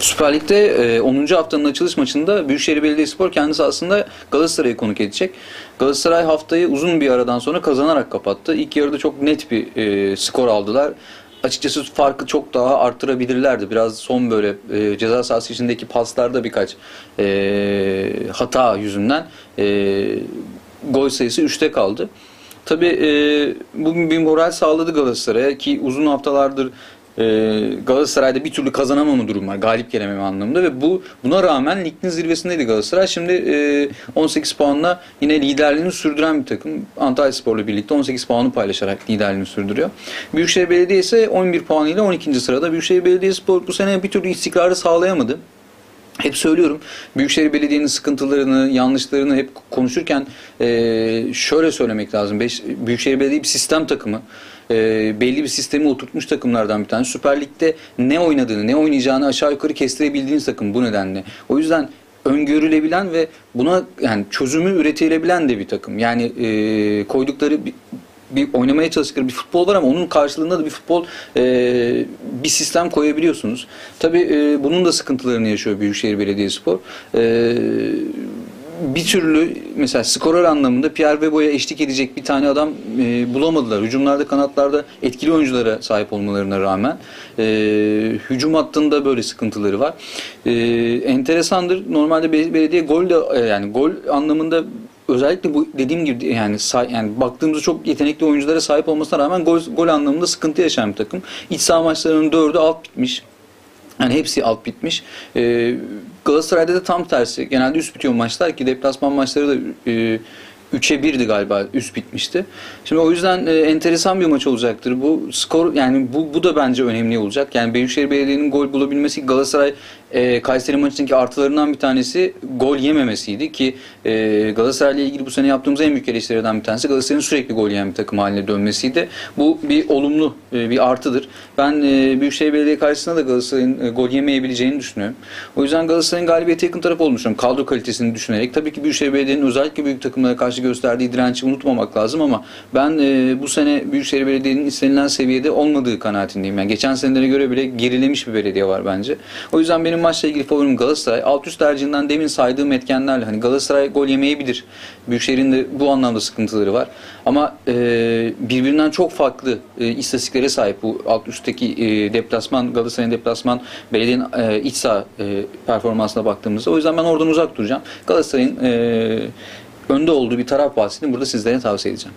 Süper Lig'de e, 10. haftanın açılış maçında Büyükşehir Belediyespor kendisi aslında Galatasaray'ı konuk edecek. Galatasaray haftayı uzun bir aradan sonra kazanarak kapattı. İlk yarıda çok net bir e, skor aldılar. Açıkçası farkı çok daha arttırabilirlerdi. Biraz son böyle e, ceza sahası içindeki paslarda birkaç e, hata yüzünden e, gol sayısı 3'te kaldı. Tabii e, bugün bir moral sağladı Galatasaray'a ki uzun haftalardır e, Galatasaray'da bir türlü kazanamama durum var. Galip gelememe anlamında ve bu buna rağmen ligin zirvesindeydi Galatasaray. Şimdi e, 18 puanla yine liderliğini sürdüren bir takım. Antalyaspor'la birlikte 18 puanı paylaşarak liderliğini sürdürüyor. Büyükşehir Belediye ise 11 puanıyla 12. sırada. Büyükşehir Belediyespor bu sene bir türlü istikrarı sağlayamadı. Hep söylüyorum Büyükşehir Belediye'nin sıkıntılarını, yanlışlarını hep konuşurken e, şöyle söylemek lazım. Beş, Büyükşehir Belediye bir sistem takımı. E, belli bir sistemi oturtmuş takımlardan bir tanesi. Süper Lig'de ne oynadığını, ne oynayacağını aşağı yukarı kestirebildiğiniz takım bu nedenle. O yüzden öngörülebilen ve buna yani çözümü üretilebilen de bir takım. Yani e, koydukları bir, oynamaya çalıştıkları bir futbol var ama onun karşılığında da bir futbol e, bir sistem koyabiliyorsunuz. Tabii e, bunun da sıkıntılarını yaşıyor Büyükşehir Belediyespor. E, bir türlü mesela skorer anlamında Pierre Webo'ya eşlik edecek bir tane adam e, bulamadılar. Hücumlarda kanatlarda etkili oyunculara sahip olmalarına rağmen e, hücum hattında böyle sıkıntıları var. E, enteresandır. Normalde be- belediye gol de e, yani gol anlamında özellikle bu dediğim gibi yani yani baktığımızda çok yetenekli oyunculara sahip olmasına rağmen gol, gol anlamında sıkıntı yaşayan bir takım. İç saha maçlarının dördü alt bitmiş. Yani hepsi alt bitmiş. Ee, Galatasaray'da da tam tersi. Genelde üst bitiyor maçlar ki deplasman maçları da e, 3'e 1'di galiba üst bitmişti. Şimdi o yüzden e, enteresan bir maç olacaktır. Bu skor yani bu, bu da bence önemli olacak. Yani Büyükşehir Belediye'nin gol bulabilmesi Galatasaray e, Kayseri maçındaki artılarından bir tanesi gol yememesiydi ki e, Galatasaray'la ilgili bu sene yaptığımız en büyük eleştirilerden bir tanesi Galatasaray'ın sürekli gol yiyen bir takım haline dönmesiydi. Bu bir olumlu e, bir artıdır. Ben e, Büyükşehir Belediye karşısında da Galatasaray'ın e, gol yemeyebileceğini düşünüyorum. O yüzden Galatasaray'ın galibiyete yakın taraf olduğunu düşünüyorum. Kadro kalitesini düşünerek. Tabii ki Büyükşehir Belediye'nin özellikle büyük takımlara karşı gösterdiği direnci unutmamak lazım ama ben e, bu sene Büyükşehir Belediye'nin istenilen seviyede olmadığı kanaatindeyim. Yani geçen senelere göre bile gerilemiş bir belediye var bence. O yüzden benim maçla ilgili favorim Galatasaray. Alt üst tercihinden demin saydığım etkenlerle hani Galatasaray gol yemeyebilir. Büyükşehir'in de bu anlamda sıkıntıları var. Ama e, birbirinden çok farklı e, istatistiklere sahip bu alt üstteki e, deplasman Galatasaray'ın deplasman belediyenin e, iç saha e, performansına baktığımızda. O yüzden ben oradan uzak duracağım. Galatasaray'ın e, önde olduğu bir taraf bahsini burada sizlere tavsiye edeceğim.